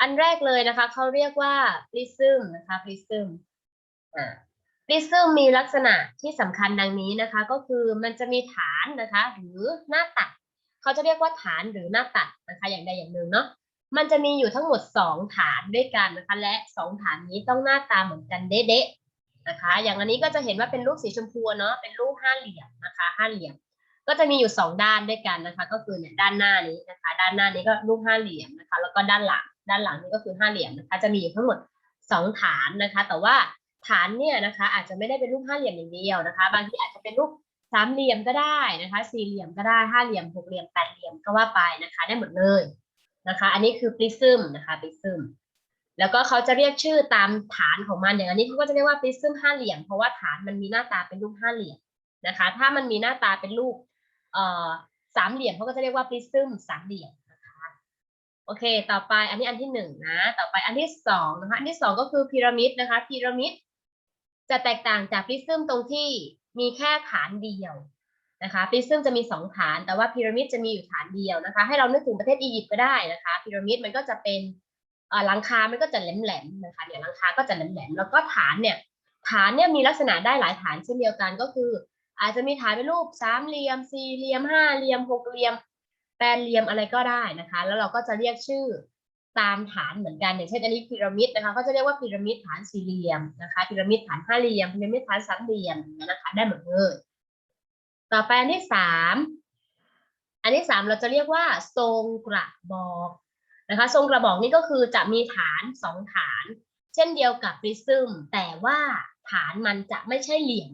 อันแรกเลยนะคะเขาเรียกว่า prism นะคะ prism อ่า prism มีลักษณะที่สำคัญดังนี้นะคะ ก็คือมันจะมีฐานนะคะ หรือหน้าตัดเขาจะเรียกว่าฐานหรือหน้าตัดนะคะอย่างใดอย่างหนึ่งเนาะมันจะมีอยู่ทั้งหมดสองฐานด้วยกันนะคะ และสองฐานนี้ต้องหน้าตาเหมือนกันเด๊ะนะคะ อย่างอันนี้ก็จะเห็นว่าเป็นรูปสีชมพูเนาะเป็นรูปห้าเหลี่ยมนะคะห้าเหลี่ยม ก็จะมีอยู่สองด้านด้วยกันนะคะ ก็คือเนี่ยด้านหน้านี้นะคะ ด้านหน้านี้ก็รูปห้าเหลี่ยมนะคะ แล้วก็ด้านหลังด้านหลังนี้ก็คือห้าเหลี่ยมนะคะ จะมีอยู่ทั้งหมดสองฐานนะคะ แต่ว่าฐานเนี่ยนะคะ อาจจะไม่ได้เป็นรูปห้าเหลี่ยมอย่างเดียวนะคะ บางทีอาจจะเป็นรูปสามเหลี่ยมก็ได้นะคะ สี่เหลี่ยมก็ได้ห้าเหลี่ยมหกเหลี่ยมแปดเหลี่ยมก็ว่าไปนะคะ ได้หมดเลยนะคะ อันนี้คือ prism นะคะ prism แล้วก็เขาจะเรียกชื่อตามฐานของมันอย่างอันนี้เขาก็จะเรียกว่า prism ห้าเหลี่ยมเพราะว่าฐานมันมีหน้าตาเป็นรูปห้าเหลี่ยมนะคะ ถ้ามันมีหน้าตาเป็นรูป สามเหลี่ยมเขาก็จะเรียกว่า prism สามเหลี่ยมนะคะโอเค ต่อไปอันนี้อันที่หนึ่งนะ ต่อไปอันที่สองนะคะอันที่สองก็คือพีระมิดนะคะพีระมิดจะแตกต่างจาก prism ตรงที่มีแค่ฐานเดียวนะคะ prism จะมีสองฐาน แต่ว่าพีระมิดจะมีอยู่ฐานเดียวนะคะ ให้เรานึกถึงประเทศอียิปต์ก็ได้นะคะพีระมิดมันก็จะเป็นหลังคา มันก็จะแหลมๆนะคะเนี่ยหลังคาก็จะแหลมๆแล้วก็ฐานเนี่ยฐานเนี่ยมีลักษณะได้หลายฐานเช่นเดียวกันก็คือ อาจจะมีฐานเป็นรูปสามเหลี่ยมสี่เหลี่ยมห้าเหลี่ยมหกเหลี่ยมแปดเหลี่ยมอะไรก็ได้นะคะ แล้วเราก็จะเรียกชื่อตามฐานเหมือนกันอย่างเช่นอันนี้พีระมิดนะคะก็จะเรียกว่าพีระมิดฐานสี่เหลี่ยมนะคะพีระมิดฐานห้าเหลี่ยมพีระมิดฐานสามเหลี่ยมนะคะได้หมดเลยต่อไปอันที่สามอันที่สามเราจะเรียกว่าทรงกระบอกนะคะทรงกระบอกนี่ก็คือจะมีฐานสองฐาน เช่นเดียวกับปริซึมแต่ว่าฐานมันจะไม่ใช่เหลี่ยม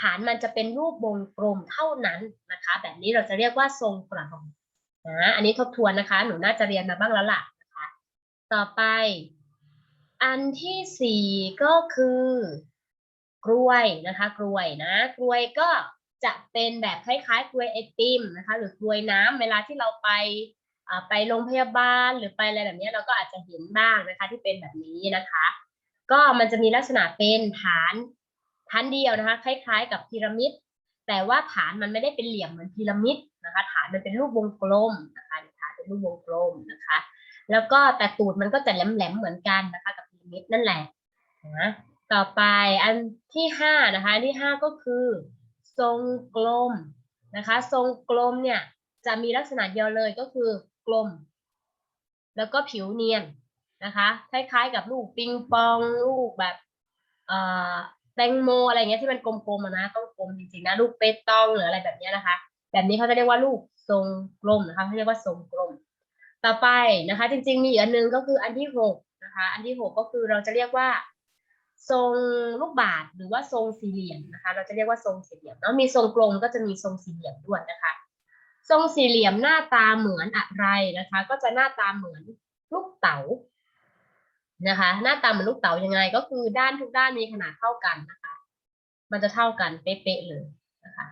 ฐานมันจะเป็นรูปวงกลมเท่านั้นนะคะ แบบนี้เราจะเรียกว่าทรงกระบอกนะอันนี้ทบทวนนะคะ หนูน่าจะเรียนมาบ้างแล้วล่ะนะคะ ต่อไป อันที่สี่ก็คือกล้วยนะคะกล้วยนะกล้วยก็จะเป็นแบบคล้ายๆกล้วยไอติมนะคะ หรือกล้วยน้ำเวลาที่เราไปอ่าไปโรงพยาบาลหรือไปอะไรแบบนี้เราก็อาจจะเห็นบ้างนะคะที่เป็นแบบนี้นะคะ ก็มันจะมีลักษณะเป็นฐาน ฐานเดียวนะคะคล้ายๆ กับพีระมิด แต่ว่าฐานมันไม่ได้เป็นเหลี่ยมเหมือนพีระมิดนะคะฐานมันเป็นรูปวงกลมนะคะฐานเป็นรูปวงกลมนะคะ แล้วก็แต่ตูดมันก็จะแหลมๆเหมือนกันนะคะกับพีระมิดนั่นแหละนะต่อไปอันที่ห้านะคะที่ห้าก็คือ ทรงกลมนะคะ ทรงกลมเนี่ยจะมีลักษณะเดียวเลยก็คือกลม แล้วก็ผิวเนียนนะคะ คล้ายๆ กับลูกปิงปองลูกแบบ แตงโมอะไรเงี้ยที่มันกลมๆนะต้องกลมจริงๆนะลูกเปตองหรืออะไรแบบเนี้ยนะคะ แบบนี้เขาจะเรียกว่าลูกทรงกลมนะคะเขาเรียกว่าทรงกลม ต่อไปนะคะ จริงๆมีอีกอันนึงก็คืออันที่หกนะคะ อันที่หกก็คือเราจะเรียกว่า ทรงลูกบาศหรือว่าทรงสี่เหลี่ยมนะคะ เราจะเรียกว่าทรงสี่เหลี่ยมเนาะมีทรงกลมก็จะมีทรงสี่เหลี่ยมด้วยนะคะ ทรงสี่เหลี่ยมหน้าตาเหมือนอะไรนะคะ ก็จะหน้าตาเหมือนลูกเต๋า นะคะ หน้าตาเหมือนลูกเต๋ายังไง ก็คือด้านทุกด้านมีขนาดเท่ากันนะคะ มันจะเท่ากันเป๊ะๆเลยนะคะ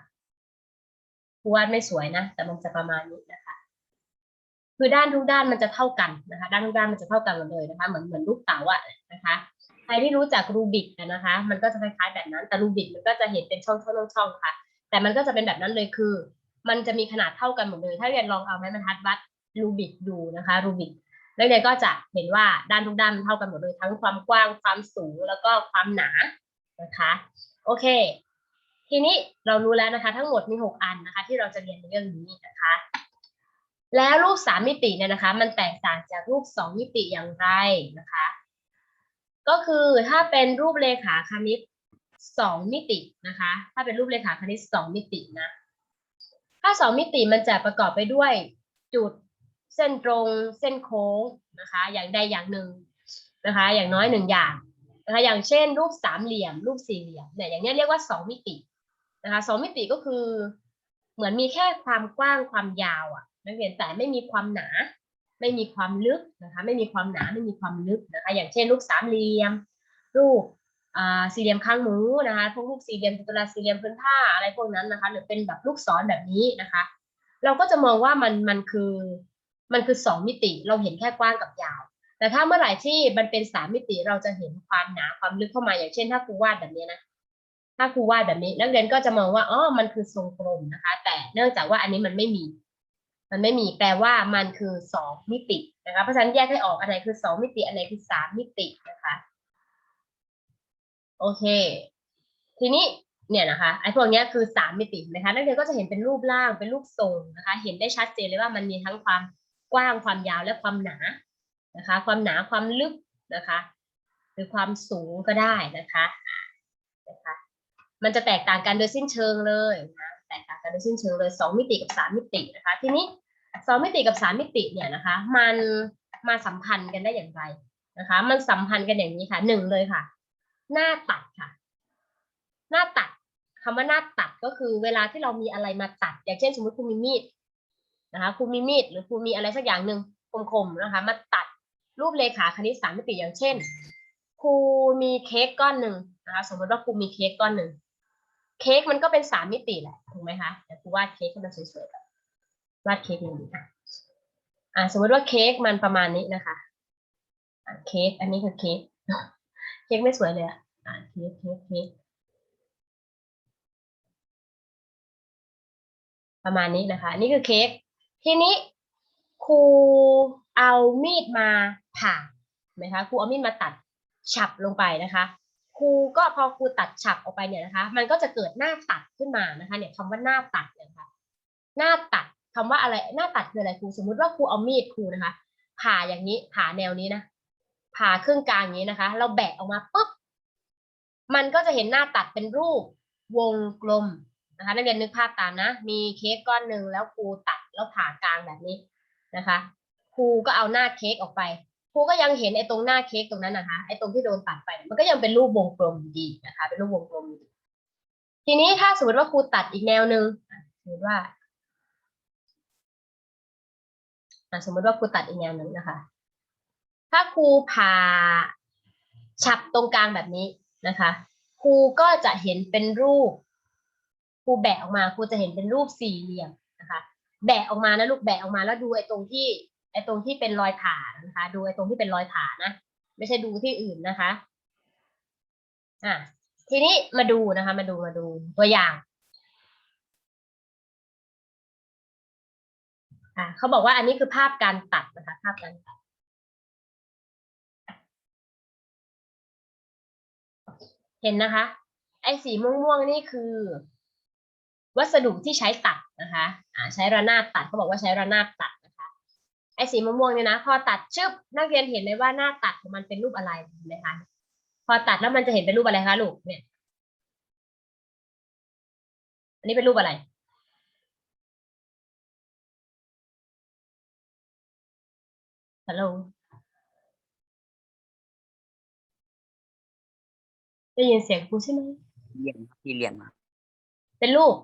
วาดไม่สวยนะแต่มันจะประมาณนี้นะคะ คือด้านทุกด้านมันจะเท่ากันนะคะ ด้านทุกด้านมันจะเท่ากันหมดเลยนะคะ เหมือนเหมือนลูกเต๋าอะนะคะใครที่รู้จักรูบิกนะคะ มันก็จะคล้ายๆแบบนั้น แต่รูบิกมันก็จะเห็นเป็นช่องๆช่องๆค่ะ แต่มันก็จะเป็นแบบนั้นเลยคือ มันจะมีขนาดเท่ากันหมดเลย ถ้าเรียนลองเอาไม้บรรทัดวัดรูบิกดูนะคะรูบิก นักเรียนก็จะเห็นว่าด้านทุกด้านมันเท่ากันหมดเลยทั้งความกว้างความสูงแล้วก็ความหนานะคะโอเค ทีนี้เรารู้แล้วนะคะ ทั้งหมดมีหกอันนะคะ ที่เราจะเรียนในเรื่องนี้นะคะ แล้วรูปสามมิติเนี่ยนะคะ มันแตกต่างจากรูปสองมิติอย่างไรนะคะ ก็คือถ้าเป็นรูปเลขาคณิตสองมิตินะคะ ถ้าเป็นรูปเลขาคณิตสองมิตินะถ้าสองมิติมันจะประกอบไปด้วยจุด ส้นตรง เส้นโค้งนะคะ อย่างใดอย่างหนึ่งนะคะ อย่างน้อยหนึ่งอย่างนะคะอย่างเช่น รูปสามเหลี่ยม รูปสี่เหลี่ยมเนี่ยอย่างนี้เรียกว่าสองมิตินะคะสองมิติก็คือ เหมือนมีแค่ความกว้างความยาวอะนักเรียนแต่ไม่มีความหนา ไม่มีความลึกนะคะไม่มีความหนาไม่มีความลึกนะคะอย่างเช่น รูปสามเหลี่ยม รูปอ่าสี่เหลี่ยมข้างหมูนะคะพวกรูปสี่เหลี่ยมจัตุรัสสี่เหลี่ยมพื้นผ้าอะไรพวกนั้นนะคะ หรือเป็นแบบลูกศรแบบนี้นะคะ เราก็จะมองว่ามันมันคือ มันคือสองมิติเราเห็นแค่กว้างกับยาว แต่ถ้าเมื่อไหร่ที่มันเป็นสามมิติเราจะเห็นความหนาความลึกเข้ามาอย่างเช่น ถ้าครูวาดแบบนี้นะถ้าครูวาดแบบนี้นักเรียนก็จะมองว่าอ๋อมันคือทรงกลมนะคะ แต่เนื่องจากว่าอันนี้มันไม่มี มันไม่มีแปลว่ามันคือสองมิตินะคะเพราะฉะนั้นแยกให้ออกอันไหนคือสองมิติอันไหนคือสามมิตินะคะโอเค ทีนี้เนี่ยนะคะไอ้พวกเนี้ยคือสามมิตินะคะนักเรียนก็จะเห็นเป็นรูปร่างเป็นรูปทรงนะคะ เห็นได้ชัดเจนเลยว่ามันมีทั้งความ กว้างความยาวและความหนานะคะ ความหนาความลึกนะคะ หรือความสูงก็ได้นะคะนะคะ มันจะแตกต่างกันโดยสิ้นเชิงเลยนะแตกต่างกันโดยสิ้นเชิงเลยสองมิติกับสามมิตินะคะ ทีนี้สองมิติกับสามมิติเนี่ยนะคะ มันมาสัมพันธ์กันได้อย่างไรนะคะ มันสัมพันธ์กันอย่างนี้ค่ะหนึ่งเลยค่ะ หน้าตัดค่ะ หน้าตัดคำว่าหน้าตัดก็คือเวลาที่เรามีอะไรมาตัด อย่างเช่นสมมติครูมีมีด นะคะครูมีมีดหรือครูมีอะไรสักอย่างหนึ่งคมๆนะคะมาตัดรูปเลขาคณิตสามมิติอย่างเช่นครูมีเค้กก้อนหนึ่งนะคะสมมติว่าครูมีเค้กก้อนหนึ่งเค้กมันก็เป็นสามมิติแหละถูกไหมคะแต่ครูวาดเค้กให้มันสวยๆก่อนวาดเค้กอย่างนี้อะอ่าสมมติว่าเค้กมันประมาณนี้นะคะอะเค้กอันนี้คือเค้กเค้กไม่สวยเลยอะอ่าเค้กเค้กเค้กประมาณนี้นะคะนนี้คือเค้ก ทีนี้ครูเอามีดมาผ่าไหมคะครูเอามีดมาตัดฉับลงไปนะคะครูก็พอครูตัดฉับออกไปเนี่ยนะคะ มันก็จะเกิดหน้าตัดขึ้นมานะคะ เนี่ยคำว่าหน้าตัดเนี่ยนะคะหน้าตัดคำว่าอะไรหน้าตัดคืออะไรครูสมมุติว่าครูเอามีดครูนะคะ ผ่าอย่างนี้ผ่าแนวนี้นะผ่าครึ่งกลางอย่างนี้นะคะ เราแบะออกมาปุ๊บมันก็จะเห็นหน้าตัดเป็นรูปวงกลมนะคะนักเรียนนึกภาพตามนะ มีเค้กก้อนหนึ่งแล้วครูตัด แล้วผ่ากลางแบบนี้นะคะครูก็เอาหน้าเค้กออกไปครูก็ยังเห็นไอ้ตรงหน้าเค้กตรงนั้นนะคะไอ้ตรงที่โดนตัดไป มันก็ยังเป็นรูปวงกลมอยู่ดีนะคะ เป็นรูปวงกลมดีทีนี้ถ้าสมมติว่าครูตัดอีกแนวหนึ่งสมมติว่าสมมติว่าครูตัดอีกแนวหนึ่งนะคะ ถ้าครูผ่าฉับตรงกลางแบบนี้นะคะครูก็จะเห็นเป็นรูปครูแบะออกมาครูจะเห็นเป็นรูปสี่เหลี่ยมนะคะ แบะออกมานะลูกแบะออกมาแล้วดูไอ้ตรงที่ไอ้ตรงที่เป็นรอยผ่านะคะ ดูไอ้ตรงที่เป็นรอยผ่านะไม่ใช่ดูที่อื่นนะคะอะทีนี้มาดูนะคะ มาดูมาดูตัวอย่างอะเขาบอกว่าอันนี้คือภาพการตัดนะคะ ภาพการตัดเห็นนะคะ ไอ้สีม่วงๆนี่คือ วัสดุที่ใช้ตัดนะคะอ่าใช้ระนาดตัดเขาบอกว่าใช้ระนาดตัดนะคะ ไอ้สีม่วงๆเนี่ยนะ พอตัดชึบนักเรียนเห็นไหมว่าหน้าตัดของมันเป็นรูปอะไรเห็นไหมคะพอตัดแล้วมันจะเห็นเป็นรูปอะไรคะลูกเนี่ย อันนี้เป็นรูปอะไรฮัลโหลได้ยินเสียงครูใช่ไหมเหลี่ยมครับสี่เหลี่ยมครับเป็นรูป